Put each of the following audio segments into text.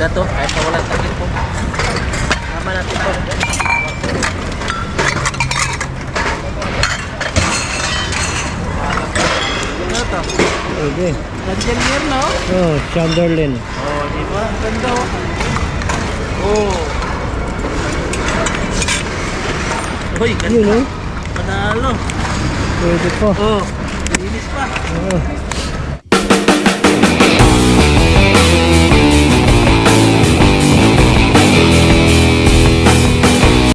Ganda to, kahit na walang takip po. Tama natin to. Ano to? Pwede. Chandelier, no? Oh, Chandlerlin. Oh, di ba? Ganda oh. Oh. Uy, ganda. Yun oh. Panalo. Pwede pa. Oh, linis pa. Oh.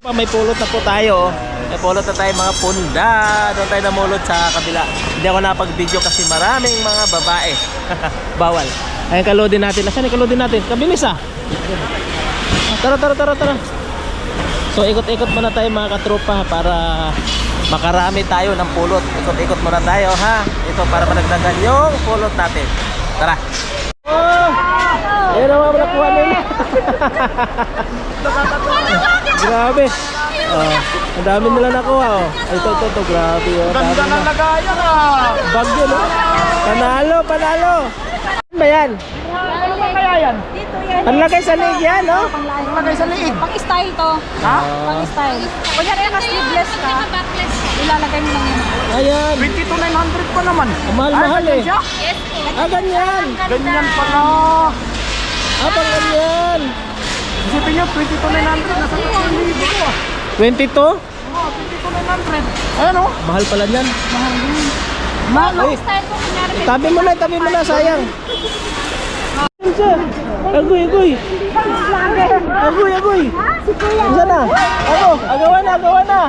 Pa, May pulot na po tayo. oh. May pulot na tayo mga punda. Doon tayo namulot sa kabila. Hindi ako napag-video kasi maraming mga babae. Bawal. Ayun, kalodin natin. Nasaan yung kalodin natin? Kabilis. Ah, Tara, tara, tara, tara. So, ikot-ikot muna tayo mga katropa para makarami tayo ng pulot. Ikot-ikot muna tayo ha. Ito para managdagan yung pulot natin. Tara. Oh! Ayun naman mo nakuha nila. Grabe. Oh, ang dami nila nakuha oh. Ay, ito, ito, ito. Grabe oh. Ganda ng lagayan ah. Bagyo no? Panalo, panalo. Ano ba yan? Ano ba kaya yan? Dito yan. Panlagay sa leg yan, no? Lagay sa liig. Pang style to. Ha? Pang style. Kunyari ka sleeveless ka, ilalagay mo lang yun. Ayan. 22,900 pa naman. Ang mahal-mahal Ay, eh. Yes. Ah, ganyan. Ganyan pala. Ah, pang ganyan. Isipin nyo, 22,900. Nasa 1,000 ko ah. 22? Oo, 22,900. Ayan oh. Mahal pala yan. Mahal Pang Ay. style mo, kunyari. Tabi mo na, tabi mo na, sayang. Agoy, agoy. Agoy, agoy. Ano na? Ako, agawan na, agawan na.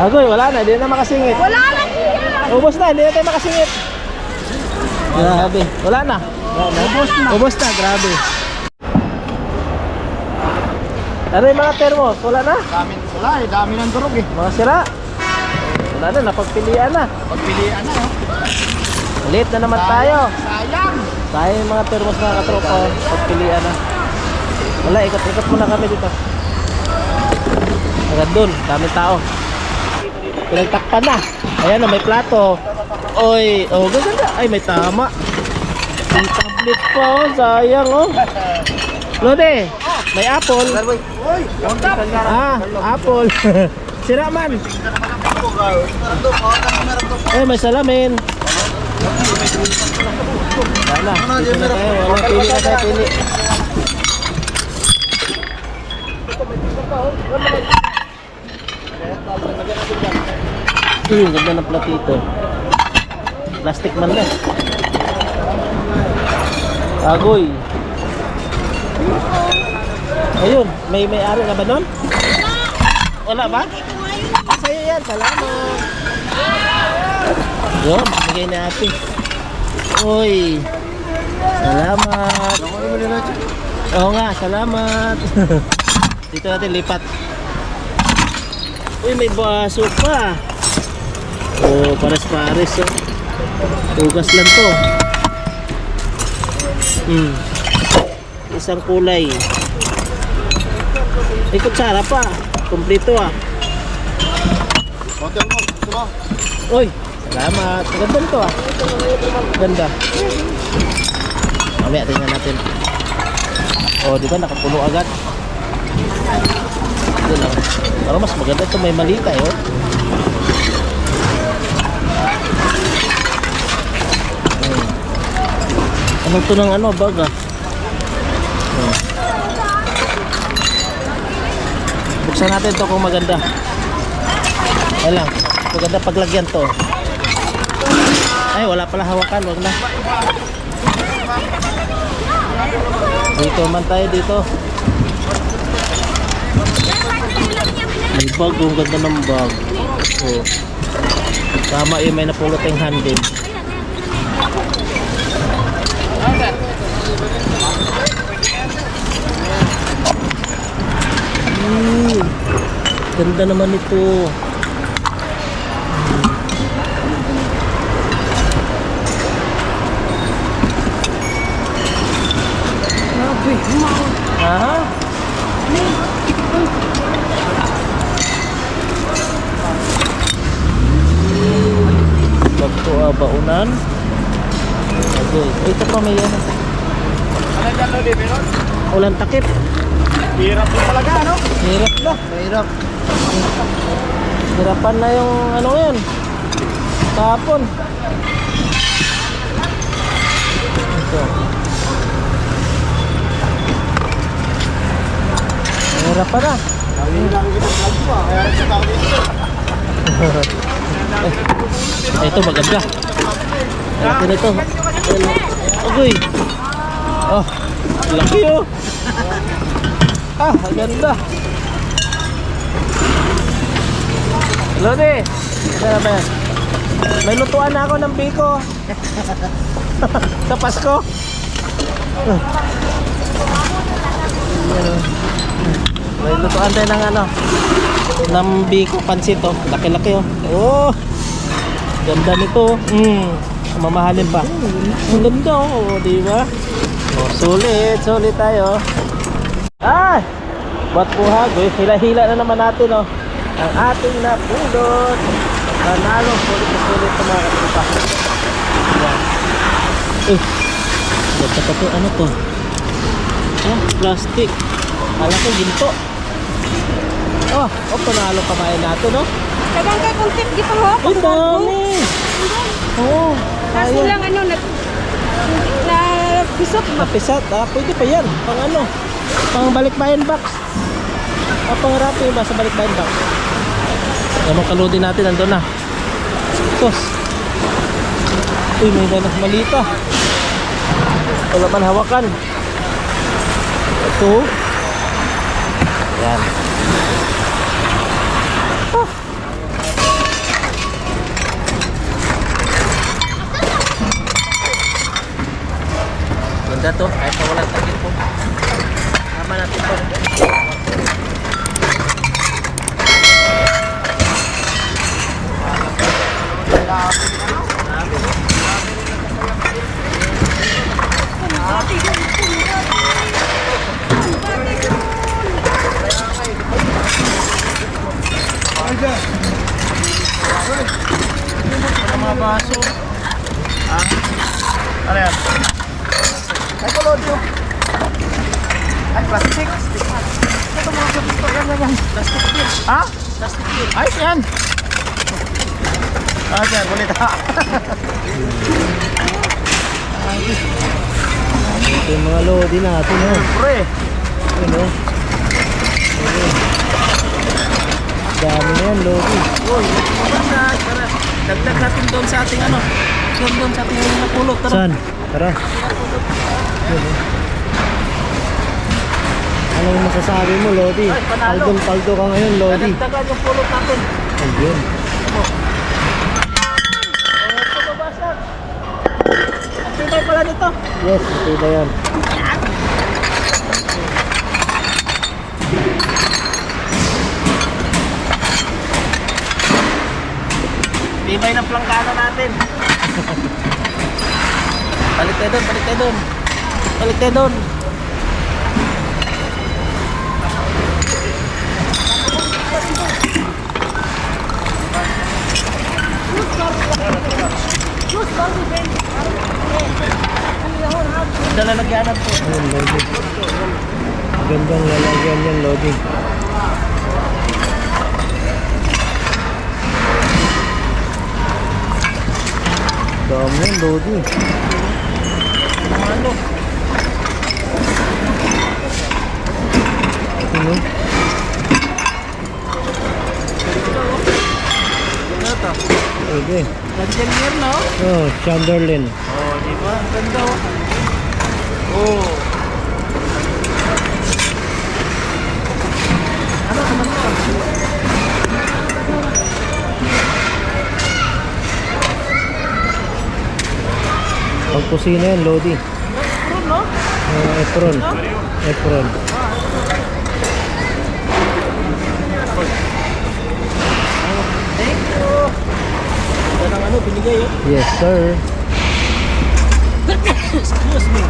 Agoy, wala na, hindi na makasingit. Wala siya. Ubos na, hindi na tayo makasingit. Grabe, wala na. Ubos na. Ubos na, grabe. Ano yung mga termos? Wala na? Dami, wala eh. Dami ng durog eh. Mga sira? Wala na, napagpilian na. Pagpilian na oh. Late na naman tayo. Sayang. Tayo yung mga termos mga katropa, pagpilian na. Wala, ikot-ikot muna kami dito. Agad dun, dami tao. Pinagtakpan na. Ayan na, may plato. Oy, oh, ganda. Ay, may tama. May tablet pa, oh. Sayang, oh. Lode, may apple. Ah, apple. Sira man. Eh, may salamin. Wala, dito na tayo. Wala, pili na tayo, pili. Uy, ang ganda ng platito. Plastic man na. Agoy. Ayun, may may-ari na ba nun? Wala ba? Sa'yo yan. Salamat. Yun, bigay na ate. Uy. Salamat. Oo nga, salamat. Dito natin lipat. Uy, may baso pa. Oh, pares-pares. Oh. Tugas lang to. Hmm. Isang kulay. May kutsara pa. Kompleto ah. Kontak mo. Gusto mo? Uy, salamat. Ganda to ah. Ganda. Mamaya tingnan natin. Oh, di ba nakapuno agad? Ito lang. Para mas maganda to may malita eh. Oh. Anong to ng ano, bag ah? Oh. Buksan natin to kung maganda. Ay lang. Maganda paglagyan to. Ay, wala pala hawakan. Wag na. Dito man tayo dito. May bag. Ang ganda ng bag. Oh. Tama yun. May napulot yung handle. Ganda naman ito. Aha. Bagto ah, baunan. Agoy. Ito pa may ano. Ano dyan, Lodi? Meron? Ulan takip. Hirap din talaga, ano? Hirap na. Mahirap. Hirapan na yung ano ngayon. Tapon. Ito. Hirapan na. Lagi lang kita vlog ah. Kaya dito. Eh, ito maganda. Laki nito. Agoy. Oh, laki oh. Ah, ang ganda. Lodi, ano ba yan? May lutuan na ako ng biko. Sa Pasko. Oh. May lutuan tayo ng ano, ng biko pansit oh. Laki-laki oh. Oh. Ganda nito. Mm. Mamahalin pa. Ang ganda oh, di ba? Oh, sulit, sulit tayo. Ah! Ba't buhag? Eh, hila-hila na naman natin oh. Ang ating napulot. Nanalo, sulit na sulit sa mga katipa. Yan. Eh, ganda pa to. Ano to? Ah, plastic. Alam ko, ginto. Oh, oh, panalo kamain natin, oh. Tagang kay kung tip dito ho. Ay, dami. Oo. Kaso lang ano, na, na bisot ba? Mapisat, ah, pwede pa yan. Pang ano? Pang balikbayan box. Ah, pang wrapping ba sa balikbayan box? Yan ang kaludi natin, nandun na. Sos. Uy, may danas malita. Wala man hawakan. Ito. Yan. Ah. Ganda to, kahit na walang Tama natin to. Ang mga baso. Ah? Ano yan? Ay, ko, Lodi, oh. Ay, plastic. Ito mga plastic. Yan, yan, yan. Plastic yun. Ha? Plastic yun. Ayos yan. Ah, sir, ulit ha. Ito yung mga lodi natin, ha. Pre. Ano? Dami na yan, lodi. Uy, tara. Dagdag natin doon sa ating ano. Doon doon sa ating napulot. Tara. Saan? Tara. Yun, oh. Ano yung masasabi mo, Lodi? Ay, panalo. Paldong paldo ka ngayon, Lodi. Dagdagan yung pulot natin. Ayun. Ang tibay pala nito. Yes, ba yan? Tibay ng plangkano natin. balik tayo doon, balik tayo doon. Balik tayo doon. Dala lagyanan po. Ayun, Lodi. Gandang lalagyan yan, Lodi. Dami yan, Lodi. Ano? Ano? Ano to? Pwede. Yun, no? Oh, Chandlerlin. Oh, di ba? Ganda oh. Oh. Ano naman to? Pagkusina yan, Lodi. Ano, no? Uh, apron. Apron. Thank Ganda ng ano, binigay oh. Yes, sir. Excuse me.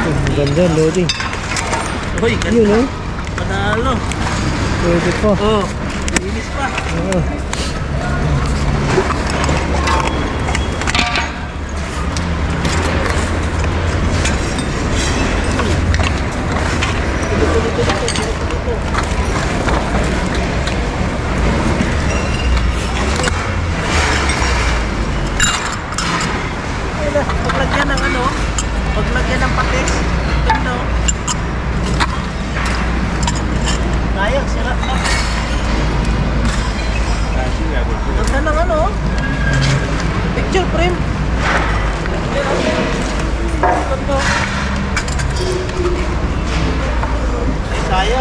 Ang ganda, Lodi. Uy, Yun, ganda. oh. Panalo. Pwede pa. Oh. Oo. Paglagyan ng ano, paglagyan ng patis, ito. Sayang, sira na. Ganda ng ano, picture frame. Ganda.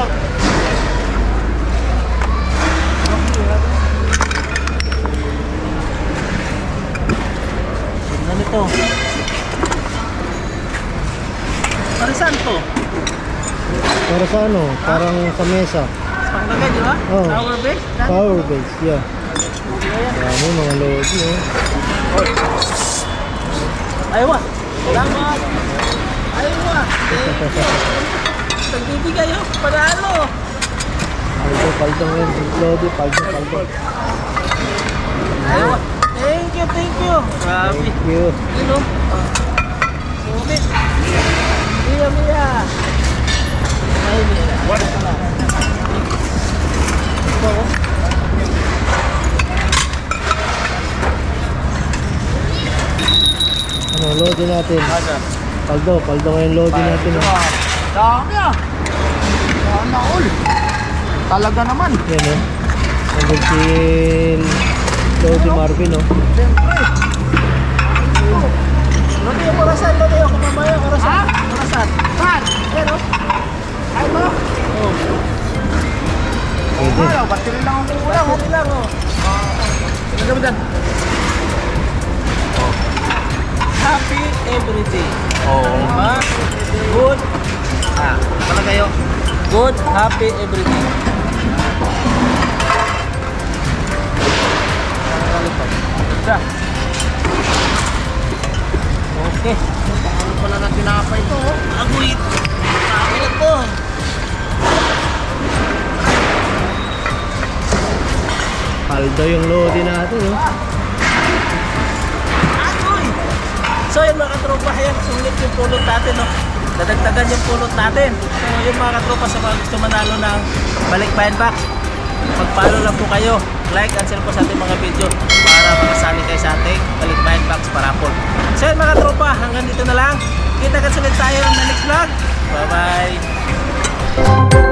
Ay, sayang. Ganda nito. Para saan to? Para sa ano? Parang sa mesa. Panglagay, di ba? Oo. Tower base? Power base, yeah. Dami mga lodi, oh. Ayaw ah. Salamat. Ayaw ah. Nagbibigay oh. Panalo. Paldo, paldo ngayon. Lodi, paldo, paldo. Ayaw. Thank you, thank you. Grabe. Thank you. Oh. Sumit. Mia, Mia. Ay, Mia. What? Ito oh. Ano, lodi natin. Paldo, paldo ngayon lodi natin. Oh. Dami ah. Sana all. Talaga naman. Yan, oh. Nandun si Lodi Marvin, oh. Siyempre. Lodi, yung orasan. Lodi, yung kumamaya. Orasan. Ha? Orasan. Saan? Yan oh. Ay ba? Oh. Pwede. Wala, battery lang ang kulang. Wala, lang oh. Ano mo dyan? Happy every day. Diba? Good. Ah, pala kayo. Good, happy every day. Isa. Okay. Ano pala na tinapay to? oh? Aguit. Sabi na to. Paldo yung lodi natin, oh. Agoy! So yun mga katropa, ayan, sulit yung pulot natin, no? Dadagdagan yung pulot natin. So yung mga katropa sa mga gusto manalo ng balikbayan box, mag-follow lang po kayo. Like and share po sa ating mga video para makasali kayo sa ating balikbayan box parapol. So yun mga katropa, hanggang dito na lang. Kita-kits ulit tayo ng next vlog. Bye-bye!